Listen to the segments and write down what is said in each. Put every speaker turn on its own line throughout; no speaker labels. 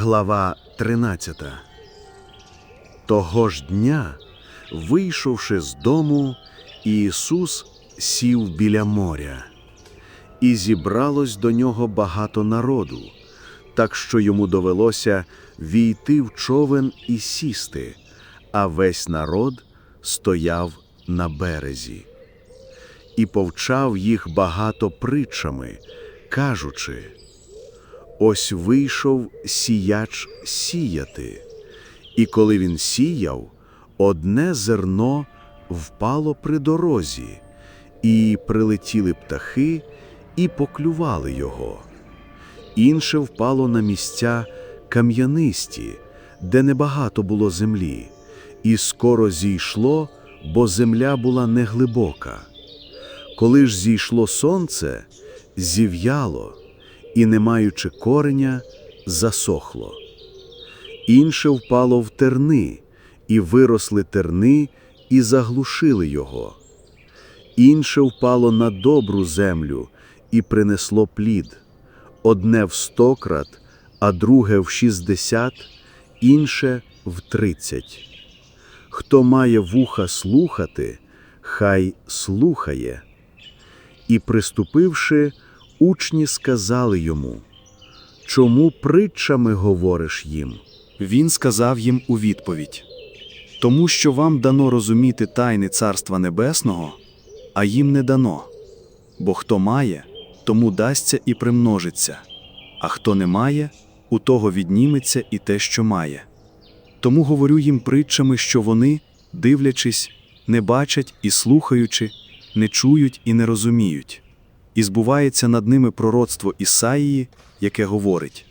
Глава 13 Того ж дня, вийшовши з дому, Ісус сів біля моря, і зібралось до нього багато народу, так що йому довелося війти в човен і сісти, а весь народ стояв на березі. І повчав їх багато притчами, кажучи – Ось вийшов сіяч сіяти, і коли він сіяв, одне зерно впало при дорозі, і прилетіли птахи і поклювали його. Інше впало на місця кам'янисті, де небагато було землі, і скоро зійшло, бо земля була неглибока. Коли ж зійшло сонце, зів'яло і, не маючи кореня, засохло. Інше впало в терни, і виросли терни, і заглушили його. Інше впало на добру землю і принесло плід, одне в сто крат, а друге в шістдесят, інше в тридцять. Хто має вуха слухати, хай слухає. І, приступивши, Учні сказали йому, чому притчами говориш їм?
Він сказав їм у відповідь: Тому що вам дано розуміти тайни Царства Небесного, а їм не дано. Бо хто має, тому дасться і примножиться, а хто не має, у того відніметься і те, що має. Тому говорю їм притчами, що вони, дивлячись, не бачать і слухаючи, не чують і не розуміють. І збувається над ними пророцтво Ісаїї, яке говорить: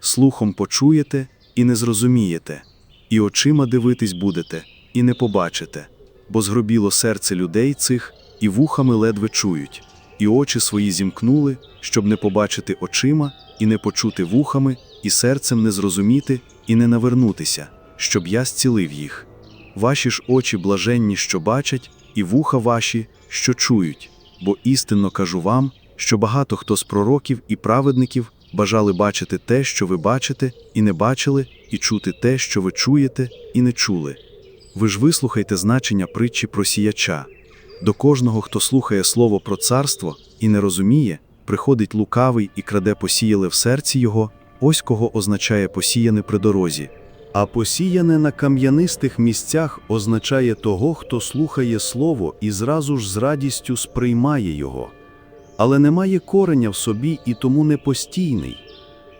слухом почуєте і не зрозумієте, і очима дивитись будете, і не побачите, бо згробіло серце людей цих, і вухами ледве чують, і очі свої зімкнули, щоб не побачити очима, і не почути вухами, і серцем не зрозуміти, і не навернутися, щоб я зцілив їх. Ваші ж очі блаженні, що бачать, і вуха ваші, що чують бо істинно кажу вам, що багато хто з пророків і праведників бажали бачити те, що ви бачите, і не бачили, і чути те, що ви чуєте, і не чули. Ви ж вислухайте значення притчі про сіяча. До кожного, хто слухає слово про царство і не розуміє, приходить лукавий і краде посіяли в серці його, ось кого означає посіяне при дорозі.
А посіяне на кам'янистих місцях означає того, хто слухає слово і зразу ж з радістю сприймає його, але не має кореня в собі і тому не постійний.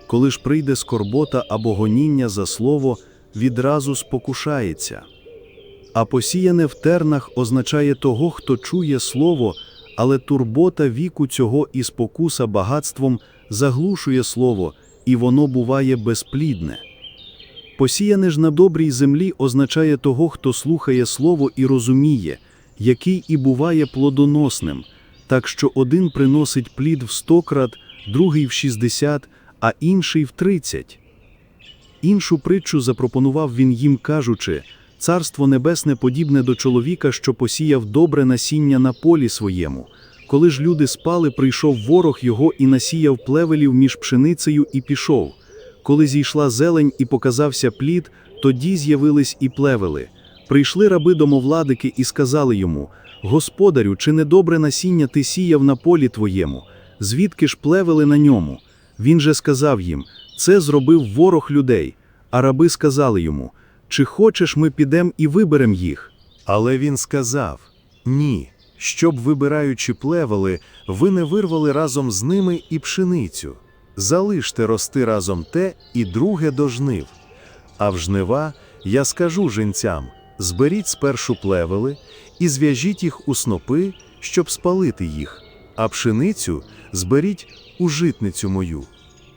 Коли ж прийде скорбота або гоніння за слово, відразу спокушається. А посіяне в тернах означає того, хто чує слово, але турбота віку цього і спокуса багатством заглушує слово, і воно буває безплідне. Посіяне ж на добрій землі означає того, хто слухає слово і розуміє, який і буває плодоносним, так що один приносить плід в сто крат, другий в шістдесят, а інший в тридцять. Іншу притчу запропонував він їм, кажучи Царство Небесне подібне до чоловіка, що посіяв добре насіння на полі своєму. Коли ж люди спали, прийшов ворог його і насіяв плевелів між пшеницею і пішов. Коли зійшла зелень і показався плід, тоді з'явились і плевели. Прийшли раби домовладики і сказали йому: Господарю, чи не добре насіння ти сіяв на полі твоєму? Звідки ж плевели на ньому? Він же сказав їм: Це зробив ворог людей. А раби сказали йому: Чи хочеш, ми підемо і виберемо їх? Але він сказав: Ні, щоб, вибираючи плевели, ви не вирвали разом з ними і пшеницю. Залиште рости разом те і друге до жнив. А в жнива я скажу жінцям: зберіть спершу плевели і зв'яжіть їх у снопи, щоб спалити їх, а пшеницю зберіть у житницю мою.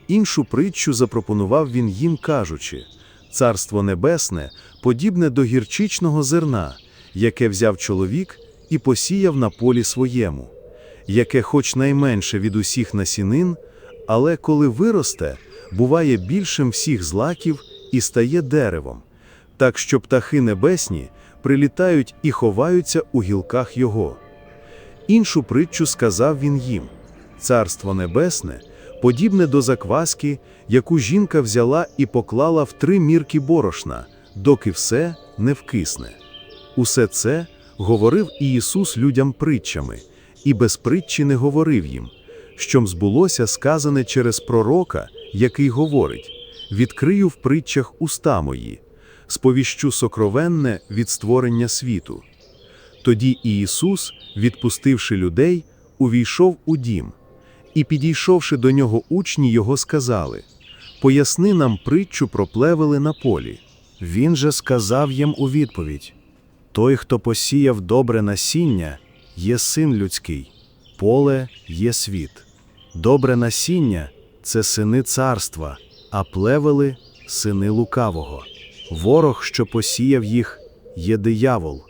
Іншу притчу запропонував він їм, кажучи: Царство Небесне подібне до гірчичного зерна, яке взяв чоловік і посіяв на полі своєму, яке, хоч найменше від усіх насінин, але коли виросте, буває більшим всіх злаків і стає деревом, так що птахи небесні прилітають і ховаються у гілках його. Іншу притчу сказав він їм: Царство Небесне подібне до закваски, яку жінка взяла і поклала в три мірки борошна, доки все не вкисне. Усе це говорив і Ісус людям притчами, і без притчі не говорив їм, щом збулося сказане через пророка, який говорить: «Відкрию в притчах уста мої, сповіщу сокровенне від створення світу». Тоді і Ісус, відпустивши людей, увійшов у дім. І, підійшовши до нього учні, його сказали: Поясни нам притчу про плевели на полі. Він же сказав їм у відповідь: Той, хто посіяв добре насіння, є син людський, поле є світ. Добре насіння це сини царства, а плевели сини лукавого. Ворог, що посіяв їх, є диявол.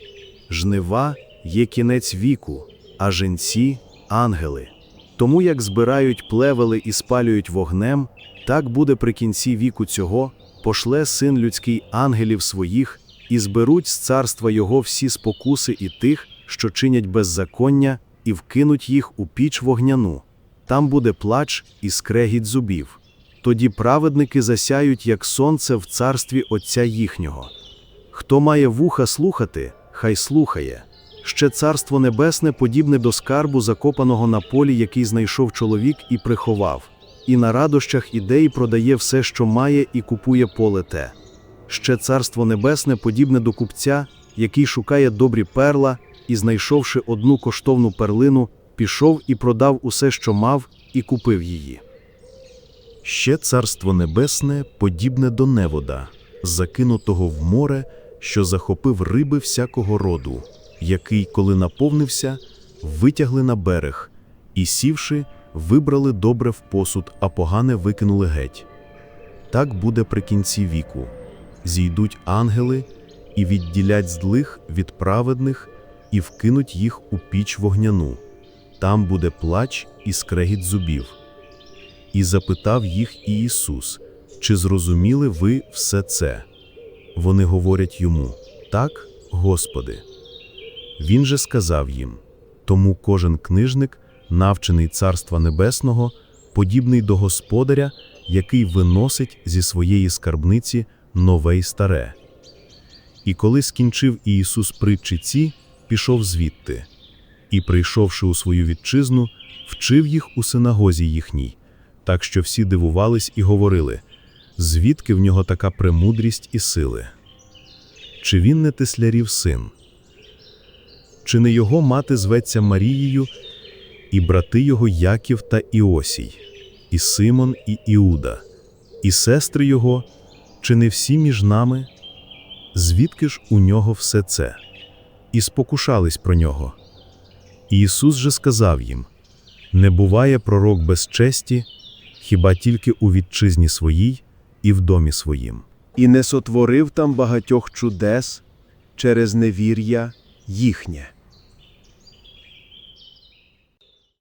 Жнива є кінець віку, а женці ангели. Тому як збирають плевели і спалюють вогнем, так буде при кінці віку цього, пошле син людський ангелів своїх, і зберуть з царства його всі спокуси і тих, що чинять беззаконня, і вкинуть їх у піч вогняну. Там буде плач і скрегіт зубів. Тоді праведники засяють, як сонце в царстві Отця їхнього. Хто має вуха слухати, хай слухає. Ще царство небесне подібне до скарбу, закопаного на полі, який знайшов чоловік і приховав, і на радощах ідей продає все, що має, і купує поле те. Ще царство небесне подібне до купця, який шукає добрі перла, і, знайшовши одну коштовну перлину, пішов і продав усе, що мав, і купив її. Ще царство небесне подібне до невода, закинутого в море, що захопив риби всякого роду, який, коли наповнився, витягли на берег, і, сівши, вибрали добре в посуд, а погане викинули геть. Так буде при кінці віку. Зійдуть ангели і відділять злих від праведних, і вкинуть їх у піч вогняну. Там буде плач і скрегіт зубів. І запитав їх і Ісус, чи зрозуміли ви все це? Вони говорять йому: Так, Господи. Він же сказав їм: Тому кожен книжник, навчений Царства Небесного, подібний до господаря, який виносить зі своєї скарбниці нове й старе. І коли скінчив Ісус притчі ці, пішов звідти, і, прийшовши у свою вітчизну, вчив їх у синагозі їхній, так що всі дивувались і говорили, звідки в нього така премудрість і сили? Чи він не тислярів син? Чи не його мати зветься Марією, і брати його Яків та Іосій, і Симон, і Іуда, і сестри його, чи не всі між нами? Звідки ж у нього все це? І спокушались про нього. Ісус же сказав їм: Не буває пророк без честі, хіба тільки у вітчизні своїй і в домі своїм.
і не сотворив там багатьох чудес через невір'я їхнє.